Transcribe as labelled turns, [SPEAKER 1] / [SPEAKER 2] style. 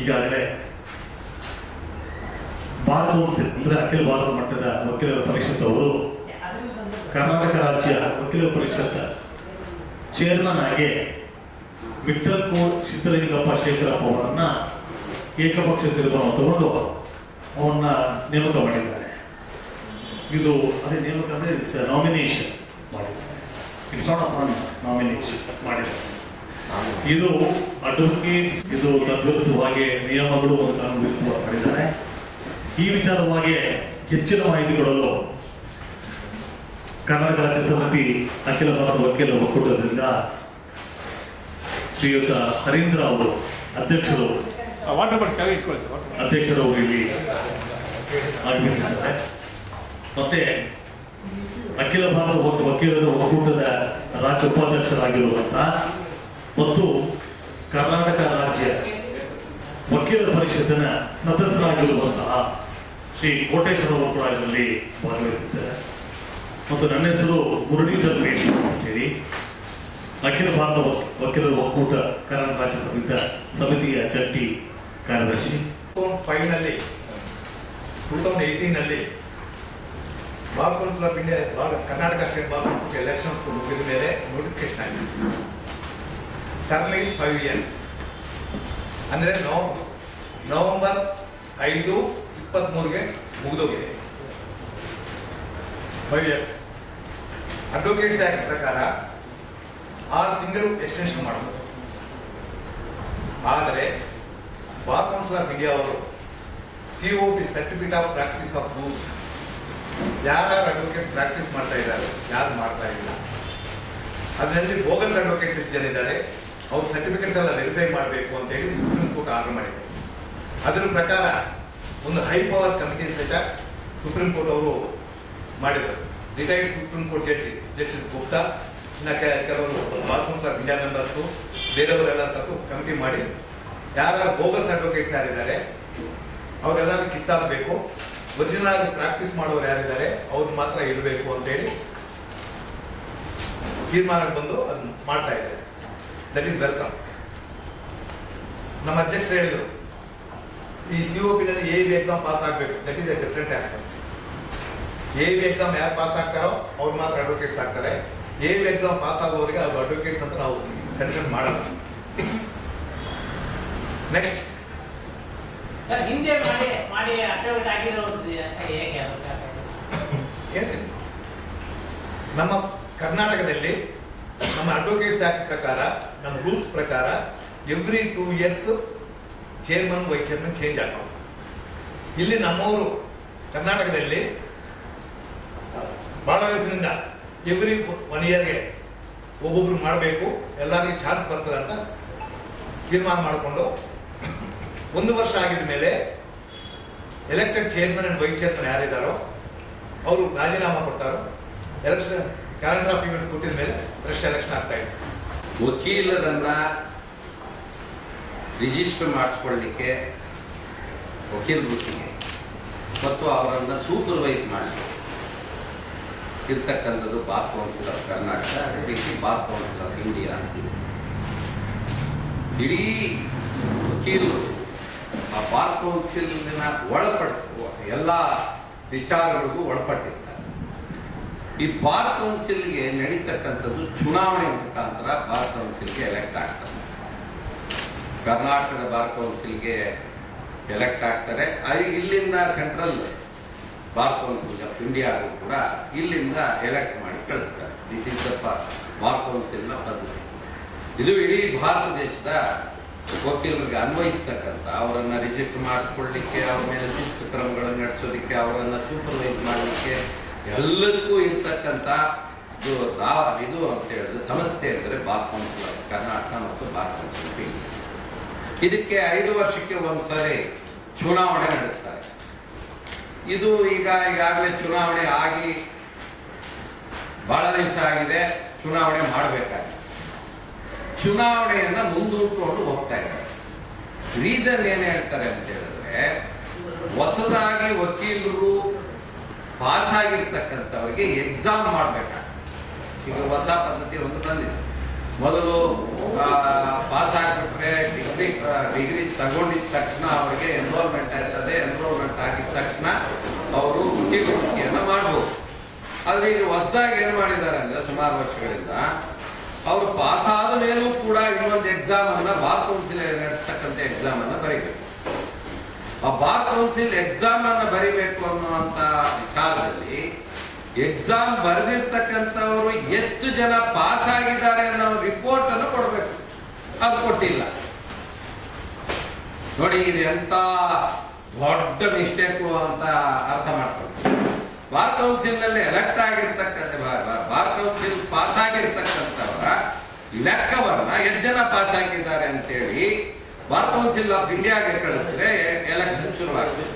[SPEAKER 1] ಈಗಾಗಲೇ ಕೌನ್ಸಿಲ್ ಅಂದ್ರೆ ಅಖಿಲ ಭಾರತ ಮಟ್ಟದ ವಕೀಲರ ಪರಿಷತ್ ಅವರು ಕರ್ನಾಟಕ ರಾಜ್ಯ ವಕೀಲರ ಪರಿಷತ್ ಚೇರ್ಮನ್ ಆಗಿ ವಿಠಲ್ ಕೋರ್ ಸಿದ್ದಲಿಂಗಪ್ಪ ಶೇಖರಪ್ಪ ಅವರನ್ನ ಏಕಪಕ್ಷ ತೀರ್ಮಾನ ತಗೊಂಡು ಅವನ್ನ ನೇಮಕ ಮಾಡಿದ್ದಾರೆ. ಇದು ಅದೇ ನೇಮಕ ಅಂದ್ರೆ ಇಟ್ಸ್ ನಾಮಿನೇಷನ್ ಮಾಡಿದ್ದಾರೆ. ಇಟ್ಸ್ ನಾಟ್ ಆಫ್ ನಾಮಿನೇಷನ್ ಮಾಡಿದ್ದಾರೆ. ಇದು ಅಡ್ವೊಕೇಟ್ಸ್ ಇದು ತದ್ವಿರುದ್ಧವಾಗಿ ನಿಯಮಗಳು ಅಂತ ಕಾನೂನು ವಿರುದ್ಧವಾಗಿ ಮಾಡಿದ್ದಾರೆ. ಈ ವಿಚಾರವಾಗಿ ಹೆಚ್ಚಿನ ಮಾಹಿತಿ ಕೊಡಲು ಕರ್ನಾಟಕ ರಾಜ್ಯ ಸಮಿತಿ ಅಖಿಲ ಭಾರತ ವಕೀಲ ಒಕ್ಕೂಟದಿಂದ ಶ್ರೀಯುತ ಹರೀಂದ್ರ ಅವರು ಅಧ್ಯಕ್ಷರು ಅಧ್ಯಕ್ಷರು ಇಲ್ಲಿ ಆಗಮಿಸಿದ್ದಾರೆ ಮತ್ತೆ ಅಖಿಲ ಭಾರತ ವಕ- ವಕೀಲರ ಒಕ್ಕೂಟದ ರಾಜ್ಯ ಉಪಾಧ್ಯಕ್ಷರಾಗಿರುವಂತಹ ಮತ್ತು ಕರ್ನಾಟಕ ರಾಜ್ಯ ವಕೀಲರ ಪರಿಷತ್ತಿನ ಸದಸ್ಯರಾಗಿರುವಂತಹ ಶ್ರೀ ಕೋಟೇಶ್ವರ ಕೂಡ ಇದರಲ್ಲಿ ಭಾಗವಹಿಸಿದ್ದಾರೆ. ಮತ್ತು ನನ್ನ ಹೆಸರು ಮುರಳೀಧರ್ ಮೇಶ್ ಅಂತೇಳಿ ಅಖಿಲ ಭಾರತ ವಕೀಲರ ಒಕ್ಕೂಟ ಕರ್ನಾಟಕ ರಾಜ್ಯ ಸಮಿತ, ಸಮಿತಿಯ ಜಂಟಿ ಕಾರ್ಯದರ್ಶಿ.
[SPEAKER 2] Finally two thousand ಏಯ್ಟೀನಲ್ಲಿ bar council of India Karnataka state bar council elections ಮುಗಿದ ಮೇಲೆ ನೋಟಿಫಿಕೇಶನ್ ಆಗಿದೆ. ಈಸ್ ಫೈವ್ ಇಯರ್ಸ್ ಅಂದರೆ ನವ ನವಂಬರ್ ಐದು ಇಪ್ಪತ್ತ್ಮೂರಿಗೆ ಮುಗಿದೋಗಿದೆ. ಫೈವ್ ಇಯರ್ಸ್ ಅಡ್ವೊಕೇಟ್ಸ್ ಆ್ಯಕ್ಟ್ ಪ್ರಕಾರ ಆರು ತಿಂಗಳು ಎಕ್ಸ್ಟೆನ್ಷನ್ ಮಾಡಬಹುದು ಆದರೆ ಬಾರ್ ಕೌನ್ಸಿಲ್ ಆಫ್ ಅವರು C O P certificate of practice of rules ಯಾರ್ಯಾರು ಅಡ್ವೊಕೇಟ್ಸ್ ಪ್ರಾಕ್ಟೀಸ್ ಮಾಡ್ತಾ ಇದ್ದಾರೆ? ಯಾರು ಮಾಡ್ತಾ ಇಲ್ಲ? ಅದರಲ್ಲಿ ಬೋಗಸ್ ಅಡ್ವೊಕೇಟ್ಸ್ ಎಷ್ಟು ಜನ ಇದ್ದಾರೆ? ಅವ್ರ ಸರ್ಟಿಫಿಕೇಟ್ಸ್ ಎಲ್ಲ ವೆರಿಫೈ ಮಾಡಬೇಕು ಅಂತ ಹೇಳಿ ಸುಪ್ರೀಂ ಕೋರ್ಟ್ ಆರ್ಡರ್ ಮಾಡಿದೆ ಅದರ ಪ್ರಕಾರ ಒಂದು ಹೈ ಪವರ್ ಕಮಿಟಿ ಸಹಿತ ಸುಪ್ರೀಂ ಕೋರ್ಟ್ ಅವರು ಮಾಡಿದರು. Retired supreme court judge justice Gupta ಇನ್ನು ಕೆಲವರು bar council of India members ಬೇರೆಯವರೆಲ್ಲ ತಂದು ಕಮಿಟಿ ಮಾಡಿ ಯಾರು ಬೋಗಸ್ ಅಡ್ವೊಕೇಟ್ಸ್ ಯಾರಿದ್ದಾರೆ, ಅವರೆಲ್ಲರೂ ಕಿತ್ತಾಗಬೇಕು ಒರಿಜಿನಲ್ ಪ್ರಾಕ್ಟೀಸ್ ಮಾಡೋರು ಯಾರಿದ್ದಾರೆ, ಅವ್ರು ಮಾತ್ರ ಇರಬೇಕು ಅಂತೇಳಿ ತೀರ್ಮಾನಕ್ಕೆ ಬಂದು ಅದನ್ನ ಮಾಡ್ತಾ ಇದ್ದಾರೆ. ದಟ್ ಈಸ್ ವೆಲ್ಕಮ್ ನಮ್ಮ ಅಧ್ಯಕ್ಷರು ಹೇಳಿದರು ಈ ಸಿ ಒ ಪಿನಲ್ಲಿ ಎ ಬಿ ಎಕ್ಸಾಮ್ ಪಾಸ್ ಆಗಬೇಕು. That is a different aspect A B exam ಯಾರು ಪಾಸ್ ಆಗ್ತಾರೋ ಅವ್ರು ಮಾತ್ರ ಅಡ್ವೊಕೇಟ್ಸ್ ಆಗ್ತಾರೆ. ಎ ಬಿ ಎಕ್ಸಾಮ್ ಪಾಸ್ ಆಗೋರಿಗೆ ಅವ್ರು ಅಡ್ವೊಕೇಟ್ಸ್ ಅಂತ ನಾವು ಕನ್ಸಿಡರ್ ಮಾಡಲ್ಲ. ನೆಕ್ಸ್ಟ್? ಹೇಳ್ತೀನಿ. ನಮ್ಮ ಕರ್ನಾಟಕದಲ್ಲಿ ನಮ್ಮ ಅಡ್ವೊಕೇಟ್ಸ್ ಆಕ್ಟ್ ಪ್ರಕಾರ, ನಮ್ಮ ರೂಲ್ಸ್ ಪ್ರಕಾರ every two years chairman vice chairman change ಆಗ್ಬೋದು. ಇಲ್ಲಿ ನಮ್ಮವರು ಕರ್ನಾಟಕದಲ್ಲಿ ಭಾಳ ದಿವಸದಿಂದ ಎವ್ರಿ ಒನ್ ಇಯರ್ಗೆ ಒಬ್ಬೊಬ್ರು ಮಾಡಬೇಕು, ಎಲ್ಲರಿಗೂ ಚಾನ್ಸ್ ಬರ್ತದೆ ಅಂತ ತೀರ್ಮಾನ ಮಾಡಿಕೊಂಡು, ಒಂದು ವರ್ಷ ಆಗಿದ ಮೇಲೆ elected chairman and vice chairman ಯಾರಿದ್ದಾರೋ, ಅವರು ರಾಜೀನಾಮೆ ಕೊಡ್ತಾರೋ ಎಲೆಕ್ಷನ್ ಕ್ಯಾಲೆಂಡರ್ ಆಫ್ ಇವೆಂಟ್ಸ್ ಕೊಟ್ಟಿದ ಮೇಲೆ ಫ್ರೆಶ್ ಎಲೆಕ್ಷನ್ ಆಗ್ತಾ ಇತ್ತು
[SPEAKER 3] ವಕೀಲರನ್ನ ರಿಜಿಸ್ಟರ್ ಮಾಡಿಸ್ಕೊಳ್ಳಿಕ್ಕೆ ವಕೀಲ ವೃತ್ತಿಗೆ ಮತ್ತು ಅವರನ್ನು ಸೂಪರ್ವೈಸ್ ಮಾಡಲಿಕ್ಕೆ ಇರ್ತಕ್ಕಂಥದ್ದು ಬಾರ್ ಕೌನ್ಸಿಲ್ ಆಫ್ ಕರ್ನಾಟಕ ಅದೇ ರೀತಿ ಬಾರ್ ಕೌನ್ಸಿಲ್ ಆಫ್ ಇಂಡಿಯಾ ಅಂತಿದೆ ಇಡೀ ವಕೀಲರು ಆ ಬಾರ್ ಕೌನ್ಸಿಲ್ನ ಒಳಪಟ್ಟು ಎಲ್ಲ ವಿಚಾರಗಳಿಗೂ ಒಳಪಟ್ಟಿರ್ತಾರೆ ಈ ಬಾರ್ ಕೌನ್ಸಿಲ್ಗೆ ನಡೀತಕ್ಕಂಥದ್ದು ಚುನಾವಣೆ ಮುಖಾಂತರ ಬಾರ್ ಕೌನ್ಸಿಲ್ಗೆ ಎಲೆಕ್ಟ್ ಆಗ್ತದೆ ಕರ್ನಾಟಕದ ಬಾರ್ ಕೌನ್ಸಿಲ್ಗೆ ಎಲೆಕ್ಟ್ ಆಗ್ತಾರೆ. ಇಲ್ಲಿಂದ ಸೆಂಟ್ರಲ್ ಬಾರ್ ಕೌನ್ಸಿಲ್ ಆಫ್ ಇಂಡಿಯಾಗೂ ಕೂಡ ಇಲ್ಲಿಂದ ಎಲೆಕ್ಟ್ ಮಾಡಿ ಕಳಿಸ್ತಾರೆ. ದಿಸ್ ಇಸ್ ದ ಬಾರ್ ಕೌನ್ಸಿಲ್ನ ಪದ್ಧತಿ ಇದು ಇಡೀ ಭಾರತ ದೇಶದ ವಕೀಲರಿಗೆ ಅನ್ವಯಿಸ್ತಕ್ಕಂಥ, ಅವರನ್ನು ರಿಜೆಕ್ಟ್ ಮಾಡಿಕೊಳ್ಳಿಕ್ಕೆ, ಅವ್ರ ಮೇಲೆ ಶಿಸ್ತು ಕ್ರಮಗಳನ್ನು ನಡೆಸೋದಕ್ಕೆ, ಅವರನ್ನು ಸೂಪರ್ವೈಸ್ ಮಾಡಲಿಕ್ಕೆ ಎಲ್ಲದಕ್ಕೂ ಇರ್ತಕ್ಕಂಥ ಇದು ದಾ- ಇದು ಅಂತ ಹೇಳಿದ್ರೆ ಸಂಸ್ಥೆ ಅಂದರೆ ಬಾರ್ ಕೌನ್ಸಿಲ್ ಆಫ್ ಕರ್ನಾಟಕ ಮತ್ತು ಬಾರ್ ಕೌನ್ಸಿಲ್ ಇದಕ್ಕೆ ಐದು ವರ್ಷಕ್ಕೆ ಒಂದ್ಸರಿ ಚುನಾವಣೆ ನಡೆಸ್ತಾರೆ. ಇದು ಈಗ ಈಗಾಗಲೇ ಚುನಾವಣೆ ಆಗಿ ಬಹಳ ದಿವಸ ಆಗಿದೆ, ಚುನಾವಣೆ ಮಾಡಬೇಕಾಗಿದೆ. ಚುನಾವಣೆಯನ್ನು ಮುಂದೂಡ್ಕೊಂಡು ಹೋಗ್ತಾ ಇದ್ದಾರೆ. ರೀಸನ್ ಏನ್ ಹೇಳ್ತಾರೆ ಅಂತ ಹೇಳಿದ್ರೆ, ಹೊಸದಾಗಿ ವಕೀಲರು ಪಾಸ್ ಆಗಿರ್ತಕ್ಕಂಥವ್ರಿಗೆ ಎಕ್ಸಾಮ್ ಮಾಡಬೇಕಾಗ್ತದೆ ಈಗ ಹೊಸ ಪದ್ಧತಿ ಒಂದು ಬಂದಿದೆ. ಮೊದಲು ಪಾಸ್ ಆಗಿಬಿಟ್ರೆ ಡಿಗ್ರಿ ಡಿಗ್ರಿ ತಗೊಂಡಿದ್ದ ತಕ್ಷಣ ಅವರಿಗೆ ಎನ್ರೋಲ್ಮೆಂಟ್ ಆಗ್ತದೆ ಎನ್ರೋಲ್ಮೆಂಟ್ ಆಗಿದ ತಕ್ಷಣ ಅವರು ಉದ್ಯೋಗಿಕೆಯನ್ನು ಮಾಡ್ಬೋದು. ಆದರೆ ಈಗ ಹೊಸದಾಗಿ ಏನು ಮಾಡಿದ್ದಾರೆ ಅಂದರೆ ಸುಮಾರು ವರ್ಷಗಳಿಂದ ಅವರು ಪಾಸ್ ಆದ ಮೇಲೂ ಕೂಡ ಇನ್ನೊಂದು ಎಕ್ಸಾಮನ್ನು ಬಾರ್ ಕೌನ್ಸಿಲ್ ನಡೆಸ್ತಕ್ಕಂಥ ಎಕ್ಸಾಮನ್ನು ಬರೀಬೇಕು. ಆ ಬಾರ್ ಕೌನ್ಸಿಲ್ ಎಕ್ಸಾಮ್ ಅನ್ನ ಬರಿಬೇಕು ಅನ್ನುವಂತ ವಿಚಾರದಲ್ಲಿ ಎಕ್ಸಾಮ್ ಬರೆದಿರ್ತಕ್ಕಂಥವರು ಎಷ್ಟು ಜನ ಪಾಸ್ ಆಗಿದ್ದಾರೆ ಅನ್ನೋ ರಿಪೋರ್ಟ್ ಅನ್ನು ಕೊಡಬೇಕು. ಅದು ಕೊಟ್ಟಿಲ್ಲ. ನೋಡಿ, ಇದು ಎಂತ ದೊಡ್ಡ ಮಿಸ್ಟೇಕು ಅಂತ ಅರ್ಥ ಮಾಡ್ಕೊಂಡು ಬಾರ್ ಕೌನ್ಸಿಲ್ನಲ್ಲಿ ಎಲೆಕ್ಟ್ ಆಗಿರ್ತಕ್ಕಂಥ, ಬಾರ್ ಕೌನ್ಸಿಲ್ ಪಾಸ್ ಆಗಿರ್ತಕ್ಕಂಥವರ ಲೆಕ್ಕವನ್ನ ಎಷ್ಟು ಜನ ಪಾಸ್ ಆಗಿದ್ದಾರೆ ಅಂತೇಳಿ ಬಾರ್ ಕೌನ್ಸಿಲ್ ಆಫ್ ಇಂಡಿಯಾಗೆ ಕಳಿಸಿದ್ರೆ ಎಲೆಕ್ಷನ್ ಶುರುವಾಗುತ್ತೆ